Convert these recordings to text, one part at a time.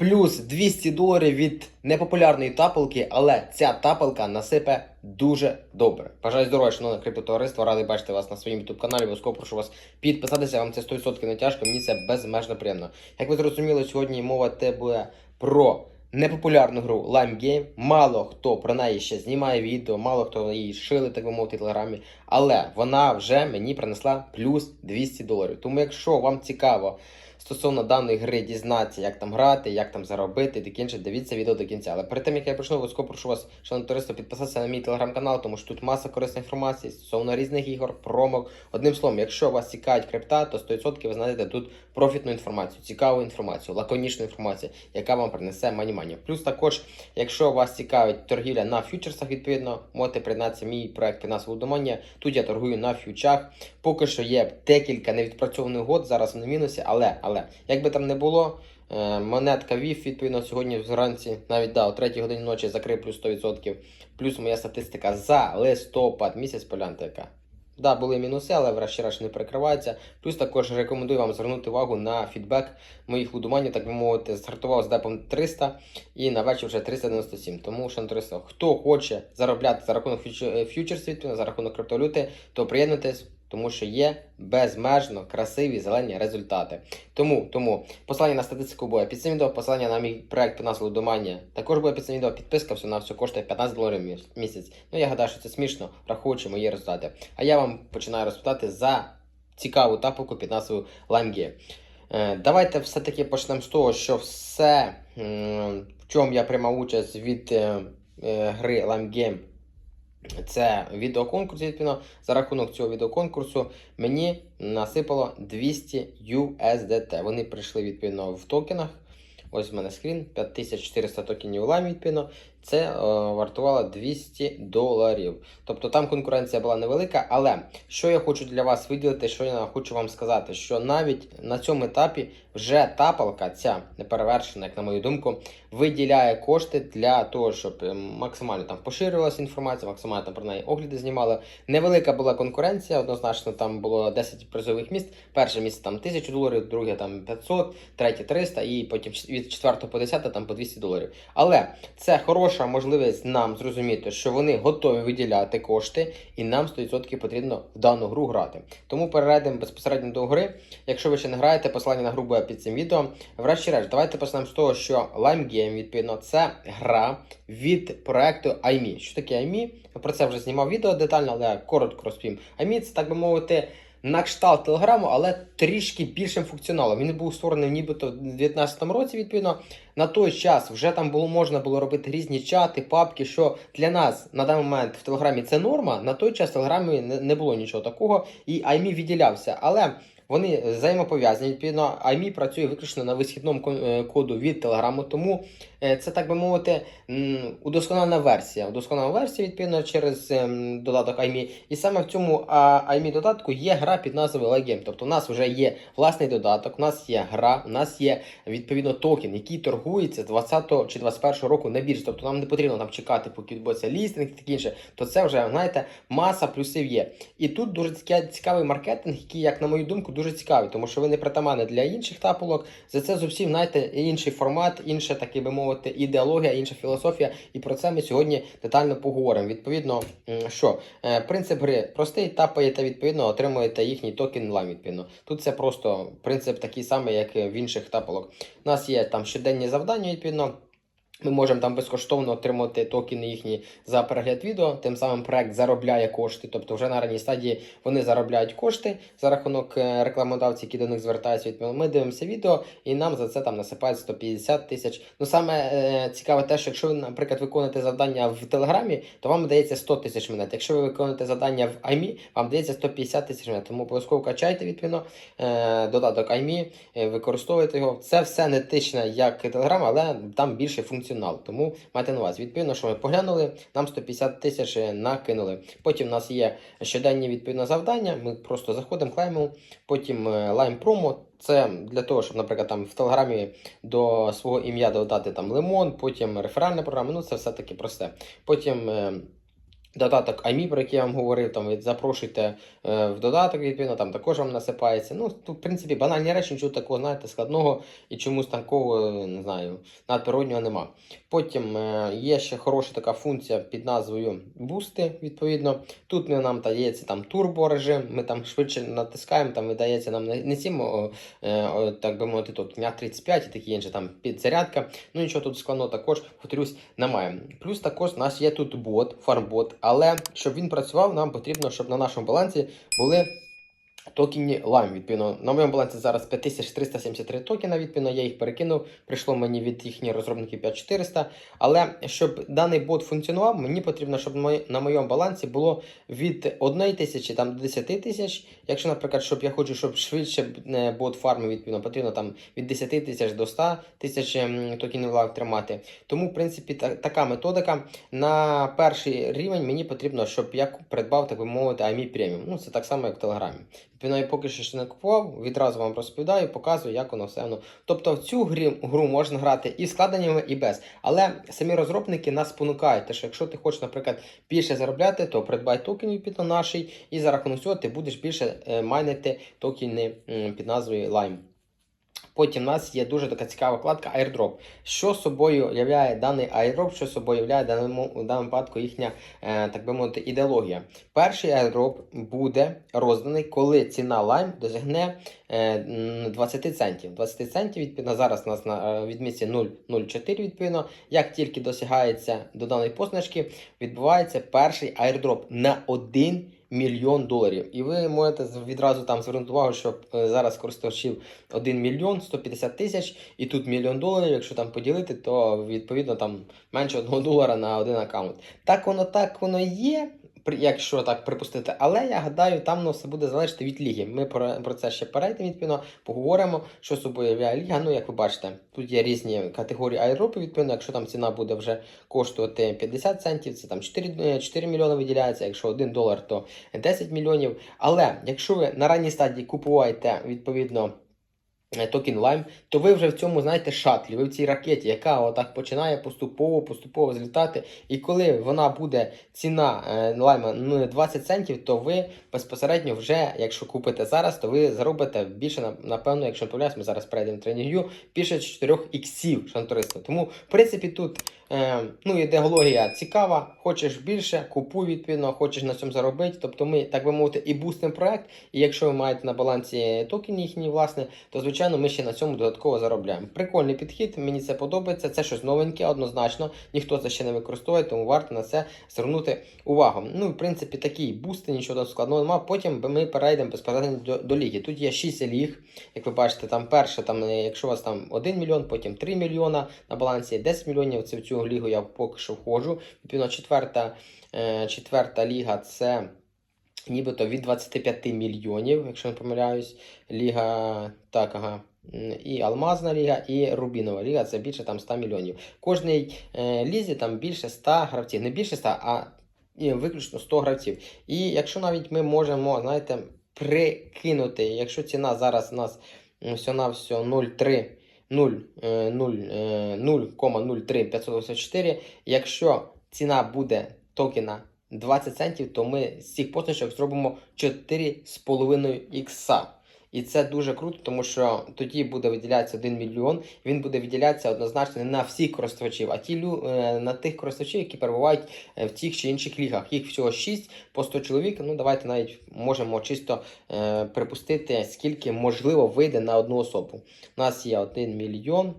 плюс 200 доларів від непопулярної тапалки, але ця тапалка насипе дуже добре. Бажаю здоров'я, шановне криптотовариство, радий бачити вас на своєму youtube каналі. Обов'язково прошу вас підписатися. Вам це 100% не тяжко, мені це безмежно приємно. Як ви зрозуміли, сьогодні мова те буде про непопулярну гру Lime Game. Мало хто про неї ще знімає відео, мало хто її шили, так би мовити, телеграмі. Але вона вже мені принесла плюс 200 доларів. Тому, якщо вам цікаво стосовно даної гри дізнатися, як там грати, як там заробити і таке інше, дивіться відео до кінця. Але перед тим як я почну, обов'язково прошу вас, шановне товариство, підписатися на мій телеграм-канал, тому що тут маса корисної інформації стосовно різних ігор, промок. Одним словом, якщо вас цікавить крипта, то 100% ви знайдете тут профітну інформацію, цікаву інформацію, лаконічну інформацію, яка вам принесе мані-мані. Плюс також, якщо вас цікавить торгівля на фьючерсах, відповідно, можете приєднатися мій проект фінансового домання. Тут я торгую на фьючах. Поки що є декілька невідпрацьованих год, зараз в мінусі, але, але як би там не було, е, монетка ВІФ, відповідно, сьогодні зранці, навіть да, о 3 годині ночі закрив плюс 100%. Плюс моя статистика за листопад місяць полянта яка. Да, були мінуси, але врешті-решт не перекриваються. Плюс також рекомендую вам звернути увагу на фідбек моїх лудоманів, так би мовити, стартував з депом 300 і на вечір вже 397. Тому, шановні товариство, хто хоче заробляти за рахунок фьючер- фьючерсів, за рахунок криптовалюти, то приєднуйтесь, тому що є безмежно красиві зелені результати. Тому, тому посилання на статистику буде під цим відео, посилання на мій проект по назву Лудоманія також буде під цим відео. Підписка все на все коштує 15 доларів місяць. Ну я гадаю, що це смішно, враховуючи мої результати. А я вам починаю розповідати за цікаву тапку під назвою LimeGame. Е, Давайте все-таки почнемо з того, що все, в чому я приймав участь від е, е, гри Lime Game, це відеоконкурс, відповідно, за рахунок цього відеоконкурсу мені насипало 200 USDT. Вони прийшли відповідно в токенах. Ось в мене скрін, 5400 токенів лайм, відповідно. Це е, вартувало 200 доларів. Тобто там конкуренція була невелика, але що я хочу для вас виділити, що я хочу вам сказати, що навіть на цьому етапі вже тапалка, ця неперевершена, як на мою думку, виділяє кошти для того, щоб е, максимально там поширювалася інформація, максимально там про неї огляди знімали. Невелика була конкуренція, однозначно там було 10 призових місць. Перше місце там 1000 доларів, друге там 500, третє 300 і потім від 4 по 10 там по 200 доларів. Але це хороша можливість нам зрозуміти, що вони готові виділяти кошти, і нам 100% потрібно в дану гру грати. Тому перейдемо безпосередньо до гри. Якщо ви ще не граєте, посилання на гру буде під цим відео. Врешті-решт, давайте почнемо з того, що Lime Game, відповідно, це гра від проекту iMe. Що таке iMe? Про це вже знімав відео детально, але коротко розповім. iMe це, так би мовити, на кшталт телеграму, але трішки більшим функціоналом. Він був створений нібито в 2019 році, відповідно. На той час вже там було можна було робити різні чати, папки, що для нас на даний момент в Телеграмі це норма. На той час в Телеграмі не, було нічого такого, і iMe відділявся. Але вони взаємопов'язані. Відповідно, iMe працює виключно на висхідному е, коду від Телеграму, тому це так би мовити удосконалена версія. Удосконалена версія, відповідно, через ем, додаток iMe. І саме в цьому а, iMe додатку є гра під назвою Legame. Тобто, у нас вже є власний додаток, у нас є гра, у нас є відповідно токен, який торгується 20 чи 21 року на біржі. Тобто нам не потрібно там чекати, поки відбудеться лістинг і таке інше. То це вже знаєте, маса плюсів є. І тут дуже цікавий маркетинг, який, як на мою думку, дуже цікавий, тому що ви не притаманні для інших тапулок. За це зовсім знаєте інший формат, інша, так би мовити, ідеологія, інша філософія. І про це ми сьогодні детально поговоримо. Відповідно, що Е, принцип гри простий, тапаєте, відповідно, отримуєте їхній токен лайм, відповідно. Тут це просто принцип такий самий, як в інших тапалок. У нас є там щоденні завдання, відповідно. Ми можемо там безкоштовно отримати токени їхні за перегляд відео. Тим самим проект заробляє кошти. Тобто, вже на ранній стадії вони заробляють кошти за рахунок е, рекламодавців, які до них звертаються. Ми дивимося відео, і нам за це там насипають 150 тисяч. Ну саме е, цікаве те, що якщо ви, наприклад, виконуєте завдання в Телеграмі, то вам дається 100 тисяч монет. Якщо ви виконуєте завдання в iMe, вам дається 150 тисяч монет. Тому обов'язково качайте відповідно е, додаток iMe, е, використовуйте його. Це все не етично, як Telegram, але там більше функціонал. Тому майте на увазі. Відповідно, що ми поглянули, нам 150 тисяч е, накинули. Потім у нас є щоденні відповідно завдання. Ми просто заходимо, клеймимо, потім лайм промо. Це для того, щоб, наприклад, там в Телеграмі до свого ім'я додати там лимон, потім реферальна програма. Ну це все таки просте. Потім. Додаток AMI, про який я вам говорив, там запрошуйте е, в додаток, відповідно, там також вам насипається. Ну, тут, в принципі, банальні речі, нічого такого, знаєте, складного і чомусь такого, не знаю, надприроднього нема. Потім е, є ще хороша така функція під назвою бусти, відповідно. Тут нам дається там турборежим, ми там швидше натискаємо, там видається нам не, не 7, о, е, о, так би мовити, тут дня 35 і такі інші там підзарядка. Ну нічого тут складного також, повторюсь, немає. Плюс також у нас є тут бот, фармбот, але щоб він працював, нам потрібно, щоб на нашому балансі були токені Lime. Відповідно, на моєму балансі зараз 5373 токена. Відповідно, я їх перекинув. Прийшло мені від їхніх розробників 5400. Але щоб даний бот функціонував, мені потрібно, щоб на моєму балансі було від 1 тисячі там, до 10 тисяч. Якщо, наприклад, щоб я хочу, щоб швидше е, бот фармив, відповідно, потрібно там від 10 тисяч до 100 тисяч ем, токенів Lime тримати. Тому, в принципі, та- така методика. На перший рівень мені потрібно, щоб я придбав, так би мовити, AMI Premium. Ну, це так само, як в Телеграмі. Відповідно, я поки що ще не купував, відразу вам розповідаю, показую, як воно все. воно. Тобто в цю грі, гру можна грати і складеннями, і без. Але самі розробники нас спонукають, що якщо ти хочеш, наприклад, більше заробляти, то придбай токенів під нашій, і за рахунок цього ти будеш більше е, майнити токени під назвою Lime. Потім в нас є дуже така цікава вкладка Airdrop. Що собою являє даний Airdrop, що собою являє даному, в даному випадку їхня, е, так би мовити, ідеологія. Перший Airdrop буде розданий, коли ціна Lime досягне е, 20 центів. 20 центів, відповідно, зараз у нас на е, відмітці 0,04, відповідно. Як тільки досягається до даної позначки, відбувається перший airdrop на 1 мільйон доларів. І ви можете відразу там звернути увагу, що е, зараз користувачів 1 мільйон 150 тисяч, і тут мільйон доларів. Якщо там поділити, то відповідно там менше 1 долара на один аккаунт. Так воно так воно є. Якщо так припустити, але я гадаю, там воно все буде залежати від ліги. Ми про, про це ще перейдемо, відповідно, поговоримо, що собою являє ліга. Ну, як ви бачите, тут є різні категорії аеропи, відповідно, якщо там ціна буде вже коштувати 50 центів, це там 4, е, 4 мільйони виділяється, якщо 1 долар, то 10 мільйонів. Але якщо ви на ранній стадії купуєте відповідно. Е, Токен Lime, то ви вже в цьому знаєте шатлі, ви в цій ракеті, яка отак починає поступово поступово злітати. І коли вона буде ціна е, лайма ну, 20 центів, то ви безпосередньо вже, якщо купите зараз, то ви заробите більше, напевно, якщо не помиляюсь, ми зараз перейдемо тренінг'ю, тренінг, більше 4 іксів, шантуристів. Тому, в принципі, тут е, ну, ідеологія цікава. Хочеш більше, купуй відповідно, хочеш на цьому заробити. Тобто ми, так би мовити, і бустимо проект. І якщо ви маєте на балансі токені їхні, власне, то звичайно ми ще на цьому додатково заробляємо. Прикольний підхід, мені це подобається. Це щось новеньке, однозначно. Ніхто це ще не використовує, тому варто на це звернути увагу. Ну, в принципі, такі бусти, нічого складного немає. Потім ми перейдемо безпосередньо до, до ліги. Тут є 6 ліг, як ви бачите, там перше, там, е, якщо у вас там 1 мільйон, потім 3 мільйона на балансі, 10 мільйонів. Це в цю лігу я поки що входжу. Відповідно, четверта, е, четверта ліга це. Нібито від 25 мільйонів, якщо не помиляюсь, ліга так, ага. І Алмазна ліга, і Рубінова ліга це більше там 100 мільйонів. Кожній е, лізі там більше 100 гравців. Не більше 100, а і виключно 100 гравців. І якщо навіть ми можемо, знаєте, прикинути, якщо ціна зараз у нас все на все 0,3. 0, е, 0, е, 0,03 Якщо ціна буде токена 20 центів, то ми з цих позначок зробимо 4,5 ікса. І це дуже круто, тому що тоді буде виділятися 1 мільйон. Він буде виділятися однозначно не на всіх користувачів, а ті е, на тих користувачів, які перебувають е, в тих чи інших лігах. Їх всього 6 по 100 чоловік. Ну давайте навіть можемо чисто е, припустити, скільки можливо вийде на одну особу. У нас є 1 мільйон.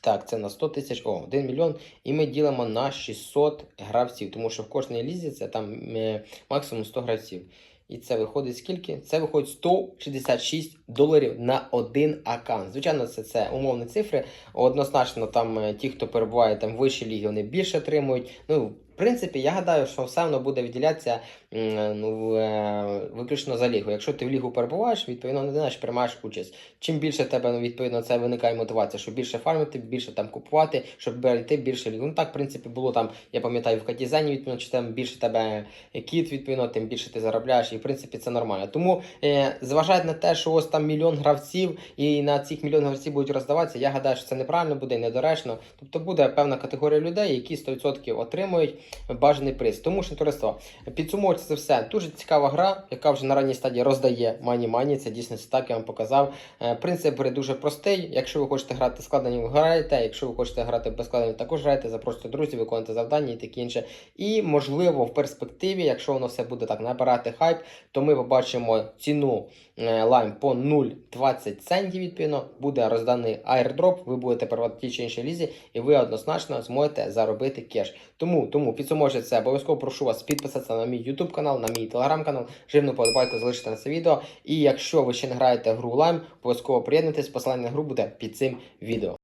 Так, це на 100 тисяч, о, 1 мільйон. І ми ділимо на 600 гравців, тому що в кожній лізі це там е, максимум 100 гравців. І це виходить скільки? Це виходить 166 доларів на один аккаунт. Звичайно, це, це умовні цифри. Однозначно, там е, ті, хто перебуває там вищі ліги, вони більше отримують. Ну, принципі, я гадаю, що все одно буде виділятися м, ну, е, виключно за лігу. Якщо ти в лігу перебуваєш, відповідно не знаєш, приймаєш участь. Чим більше тебе ну, відповідно це виникає мотивація, щоб більше фармити, більше там купувати, щоб берегти більше лігу. Ну так, в принципі, було там, я пам'ятаю, в Катізені, відповідно, чи там більше тебе кіт, відповідно, тим більше ти заробляєш, і в принципі це нормально. Тому е, зважають на те, що ось там мільйон гравців, і на цих мільйон гравців будуть роздаватися. Я гадаю, що це неправильно буде, недоречно. Тобто буде певна категорія людей, які 100% отримують бажаний приз. Тому що товариство, підсумовується це все. Дуже цікава гра, яка вже на ранній стадії роздає мані мані. Це дійсно так, я вам показав. Е, Принцип гри дуже простий. Якщо ви хочете грати складені, граєте. Якщо ви хочете грати без складені, також граєте, запрошуйте друзів, виконуйте завдання і таке інше. І можливо в перспективі, якщо воно все буде так набирати хайп, то ми побачимо ціну е, лайм по 0,20 центів. Відповідно, буде розданий airdrop, ви будете переводити в тій чи іншій лізі, і ви однозначно зможете заробити кеш. Тому, тому підсумовуючи це, обов'язково прошу вас підписатися на мій YouTube канал, на мій телеграм канал, живну подобайку залишити на це відео. І якщо ви ще не граєте в гру Lime, обов'язково приєднуйтесь, посилання на гру буде під цим відео.